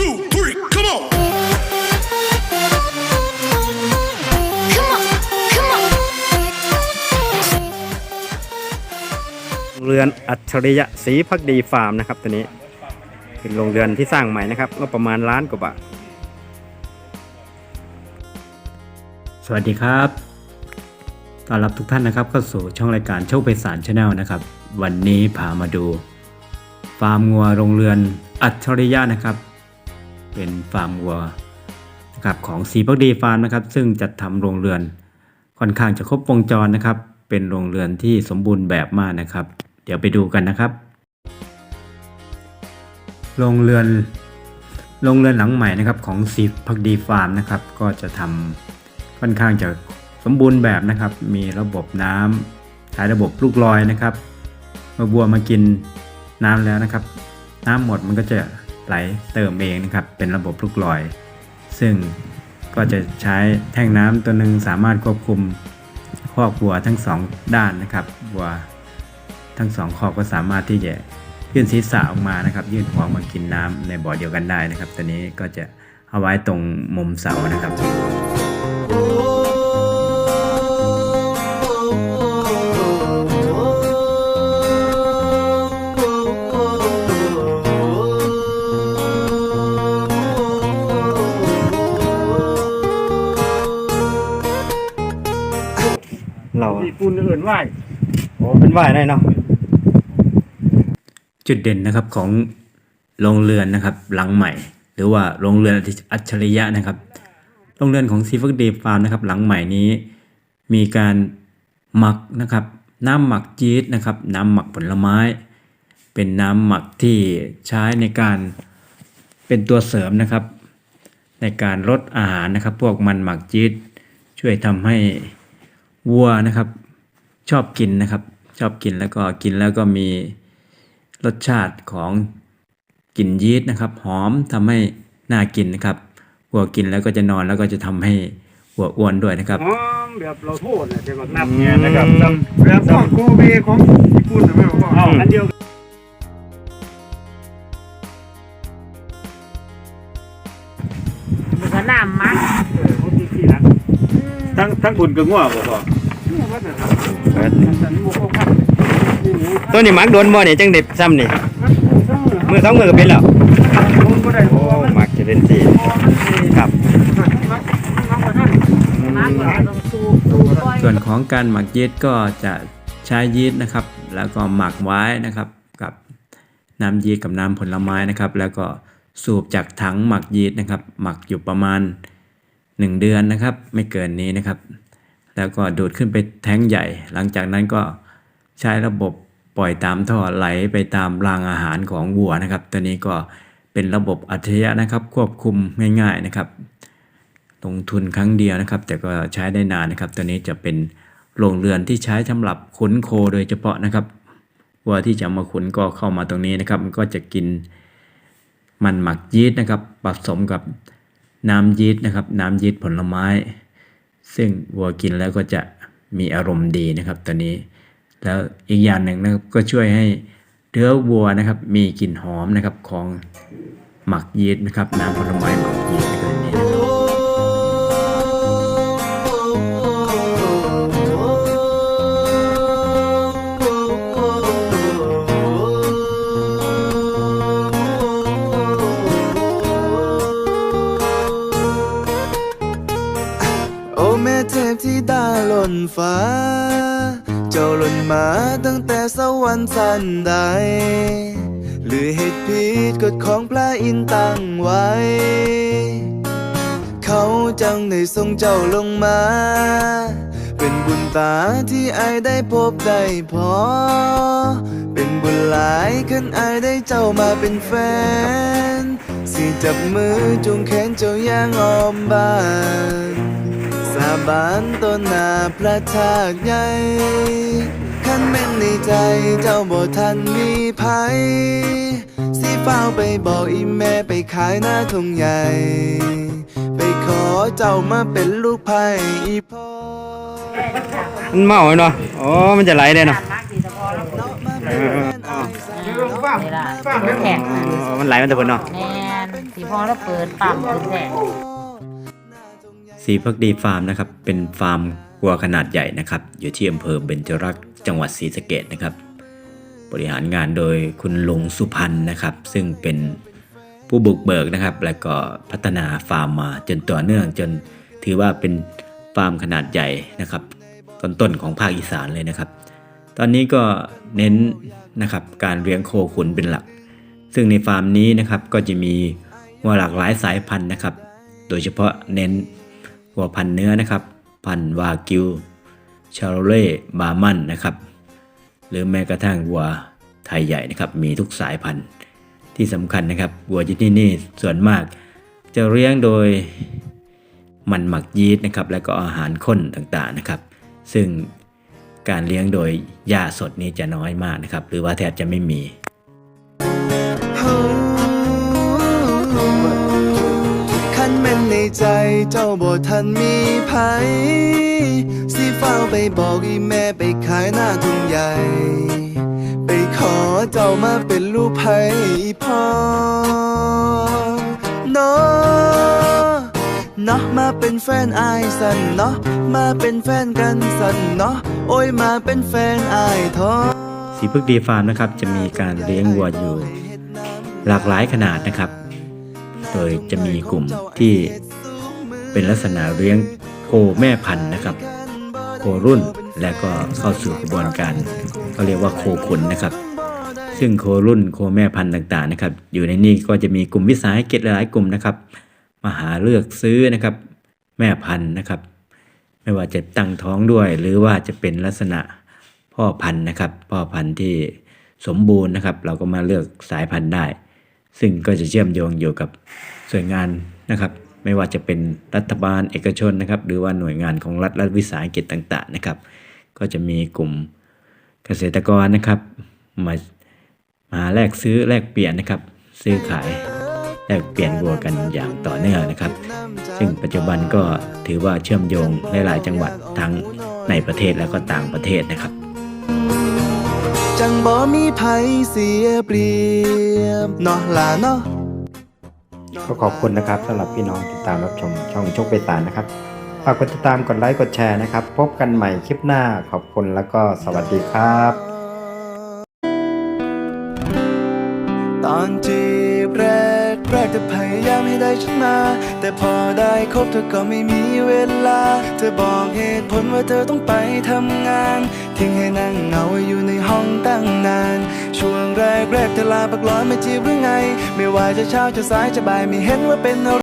two, three, come on. Come on, come on. โรงเรือนอัจฉริยะศรีพักดีฟาร์มนะครับตัวนี้ เป็นโรงเรือนที่สร้างใหม่นะครับก็ประมาณล้านกว่าบาท สวัสดีครับ ต้อนรับทุกท่านนะครับเข้าสู่ช่องรายการโชคไพศาลชาแนลนะครับ วันนี้พามาดู ฟาร์มงัวโรงเรือนอัจฉริยะนะครับ เป็นฟาร์มวัวนะครับของสีพักดีฟาร์มนะครับ ซึ่งจัดทำโรงเรือนค่อนข้างจะครบวงจรนะครับ เป็นโรงเรือนที่สมบูรณ์แบบมากนะครับ เดี๋ยวไปดูกันนะครับโรงเรือนโรงเรือนหลังใหม่นะครับของสีพักดีฟาร์มนะครับ ก็จะทำค่อนข้างจะสมบูรณ์แบบนะครับ มีระบบน้ำใช้ระบบลูกลอยนะครับเมื่อบัวมากินน้ำแล้วนะครับ น้ำหมดมันก็จะ ไหลเติมเองนะครับ เป็นระบบลูกลอย ซึ่งก็จะใช้แท่งน้ำตัวหนึ่งสามารถควบคุมคอกวัวทั้งสองด้านนะครับวัวทั้งสองคอกก็สามารถที่จะยื่นศีรษะออกมานะครับ ยื่นหัวมากินน้ำในบ่อเดียวกันได้นะครับ ตัวนี้ก็จะเอาไว้ตรงมุมเสานะครับ ญี่ปุ่นอื่นไหวโอ้เป็นว่ายได้เนาะจุดเด่นนะครับของโรงเรือนนะครับ หลังใหม่ หรือว่าโรงเรือนอัจฉริยะนะครับโรงเรือนของซีฟักเดฟาร์มนะครับ หลังใหม่นี้ มีการหมักนะครับ น้ำหมักยีสต์นะครับ น้ำหมักผลไม้ เป็นน้ำหมักที่ใช้ในการเป็นตัวเสริมนะครับ ในการลดอาหารนะครับ พวกมันหมักยีสต์ช่วยทำให้ วัวนะครับ ชอบกินนะครับ ชอบกินแล้วก็กินแล้วก็มีรสชาติของกลิ่นยีสต์นะครับ หอมทำให้น่ากินนะครับวัวกินแล้วก็จะนอนแล้วก็จะทำให้วัวอ้วนด้วยนะครับอ๋อแบบเราโทษเนี่ยเดี๋ยวก็นับเนี่ยนะครับนับแบบพวกโกเบของญี่ปุ่นนะไม่บอกว่าเอาอันเดียวกันมันก็น้ำมักเออเขาที่ที่นะ ทั้งทั้งคุณก็ง่วงบ่พอนี่ว่าแต่ทำแต่นี่บุกเข้าข้างนี่หมูตัวนี้หมักโดนบ่เนี่ยจังเด็ดซ้ำนี่มืมือสองมือก็เป็นแล้วมันก็ได้เพโอ้ราะว่ามันหมักจะเป็นสีครับมักก็ต้องสูบสูบบ่อยส่วนของการหมักยีสต์ก็จะใช้ยีสต์นะครับ แล้วก็หมักไว้นะครับกับน้ำยีสต์กับน้ำผลไม้นะครับ แล้วก็สูบจากถังหมักยีสต์นะครับ หมักอยู่ประมาณ 1 เดือนนะครับ ไม่เกินนี้นะครับ แล้วก็ดูดขึ้นไปแท้งใหญ่ หลังจากนั้นก็ใช้ระบบปล่อยตามท่อไหลไปตามรางอาหารของวัวนะครับ ตัวนี้ก็เป็นระบบอัจฉริยะนะครับ ควบคุมง่ายๆนะครับ ลงทุนครั้งเดียวนะครับ แต่ก็ใช้ได้นานนะครับ ตัวนี้จะเป็นโรงเรือนที่ใช้สำหรับขนโคโดยเฉพาะนะครับวัวที่จะมาขนก็เข้ามาตรงนี้นะครับ มันก็จะกินมันหมักยีสต์นะครับ ผสมกับ น้ำยีสต์นะครับ น้ำยีสต์ผลไม้ ซึ่งวัวกินแล้วก็จะมีอารมณ์ดีนะครับตัวนี้ แล้วอีกอย่างหนึ่งนะครับก็ช่วยให้เนื้อวัวนะครับ มีกลิ่นหอมนะครับของหมักยีสต์นะครับ น้ำผลไม้หมักยีสต์ตัวนี้ พที่ดาล่นฟ้า เจ้าหล่นมาตั้งแต่สวรรค์สันใด หรือเหตุผิดกฎของพระอินตั้งไว้ เขาจังได้ทรงเจ้าลงมา เป็นบุญตาที่ไอได้พบได้พอ เป็นบุญหลายขึ้นไอายได้เจ้ามาเป็นแฟน สิจับมือจุงแขนเจ้าย่างออมบ้าน บานต่อหน้าพระธาตุใหญ่ขันแม่นในใจเจ้าบ่ทันมีภัยสิเฝ้าวไปบอกอีแม่ไปขายหน้าทงใหญ่ ไปขอเจ้ามาเป็นลูกไผ่อีพ่อมันเมาเนาะอ๋อมันจะไหลได้เนาะน้ำมักดีแต่พอแล้วเนาะมาเป็นแฟนอายสาวเรื่องฟ้านี่ล่ะฟ้าแข็งนะอ๋อมันไหลมันแต่ผลเนาะแม่นที่พอเราเปิดปั๊มขึ้นแท้ สีพักดีฟาร์มนะครับ เป็นฟาร์มวัวขนาดใหญ่นะครับ อยู่ที่อำเภอเบญจรักษ์จังหวัดศรีสะเกดนะครับ บริหารงานโดยคุณลุงสุพันธ์นะครับ ซึ่งเป็นผู้บุกเบิกนะครับ และก็พัฒนาฟาร์มมาจนต่อเนื่องจนถือว่าเป็นฟาร์มขนาดใหญ่นะครับต้นๆของภาคอีสานเลยนะครับ ตอนนี้ก็เน้นนะครับการเลี้ยงโคขุนเป็นหลัก ซึ่งในฟาร์มนี้นะครับก็จะมีวัวหลากหลายสายพันธุ์นะครับ โดยเฉพาะเน้น วัวพันเนื้อนะครับ พันวากิวชาโรเล่บามันนะครับ หรือแม้กระทั่งวัวไทยใหญ่นะครับ มีทุกสายพันธุ์ที่สำคัญนะครับวัวที่นี่ส่วนมาก จะเลี้ยงโดยมันหมักยีสต์นะครับ และก็อาหารข้นต่างๆนะครับ ซึ่งการเลี้ยงโดยหญ้าสดนี้จะน้อยมากนะครับ หรือว่าแทบจะไม่มี นแม่นในใจเจ้าบ่ทันมีไผสิเฝ้าไปบอกอีแม่ไปขายหน้าทุ่งใหญ่ ไปขอเจ้ามาเป็นลูกไผพ่อเนาะเนาะมาเป็นแฟนอายสันเนาะมาเป็นแฟนกันสันเนาะโอ้ยมาเป็นแฟนอายทอสีพึกดีฟาร์มนะครับ จะมีการเลี้ยงวัวอยู่ หลากหลายขนาดนะครับ โดยจะมีกลุ่มที่เป็นลักษณะเลี้ยงโคแม่พันธุ์นะครับ โครุ่นและก็เข้าสู่กระบวนการเขาเรียกว่าโคขุนนะครับ ซึ่งโครุ่นโคแม่พันธุ์ต่างๆนะครับ อยู่ในนี้ก็จะมีกลุ่มวิสาหกิจหลายๆกลุ่มนะครับมาหาเลือกซื้อนะครับ แม่พันธุ์นะครับ ไม่ว่าจะตั้งท้องด้วย หรือว่าจะเป็นลักษณะพ่อพันธุ์นะครับ พ่อพันธุ์ที่สมบูรณ์นะครับ เราก็มาเลือกสายพันธุ์ได้ ซึ่งก็จะเชื่อมโยงอยู่กับส่วนงานนะครับ ไม่ว่าจะเป็นรัฐบาลเอกชนนะครับ หรือว่าหน่วยงานของรัฐและวิสาหกิจต่าง ๆ นะครับ ก็จะมีกลุ่มเกษตรกรนะครับ มามาแลกซื้อแลกเปลี่ยนนะครับ ซื้อขายแลกเปลี่ยนวัวกันอย่างต่อเนื่องนะครับ ซึ่งปัจจุบันก็ถือว่าเชื่อมโยงหลายๆจังหวัดทั้งในประเทศและก็ต่างประเทศนะครับ จังบ่มีไผเสียเปรียบเนาะล่ะเนาะก็ขอบคุณนะครับสำหรับพี่น้องติดตามรับชมช่องโชคไปตานนะครับฝากกดติดตามกดไลค์กดแชร์นะครับ พบกันใหม่คลิปหน้าขอบคุณแล้วก็สวัสดีครับ ตอนจีบแรก แรกเธอพยายามให้ได้ฉันมา แต่พอได้คบเธอก็ไม่มีเวลา เธอบอกเหตุผลว่าเธอต้องไปทำงาน ทิ้งให้นั่งเหงาอยู่ในห้องตั้งนาน ช่วงแรกแรกเธอลาปักร้อนมาจีบหรือไง ไม่ว่าจะเช้าจะสายจะบ่ายไม่เห็นว่าเป็นอะไร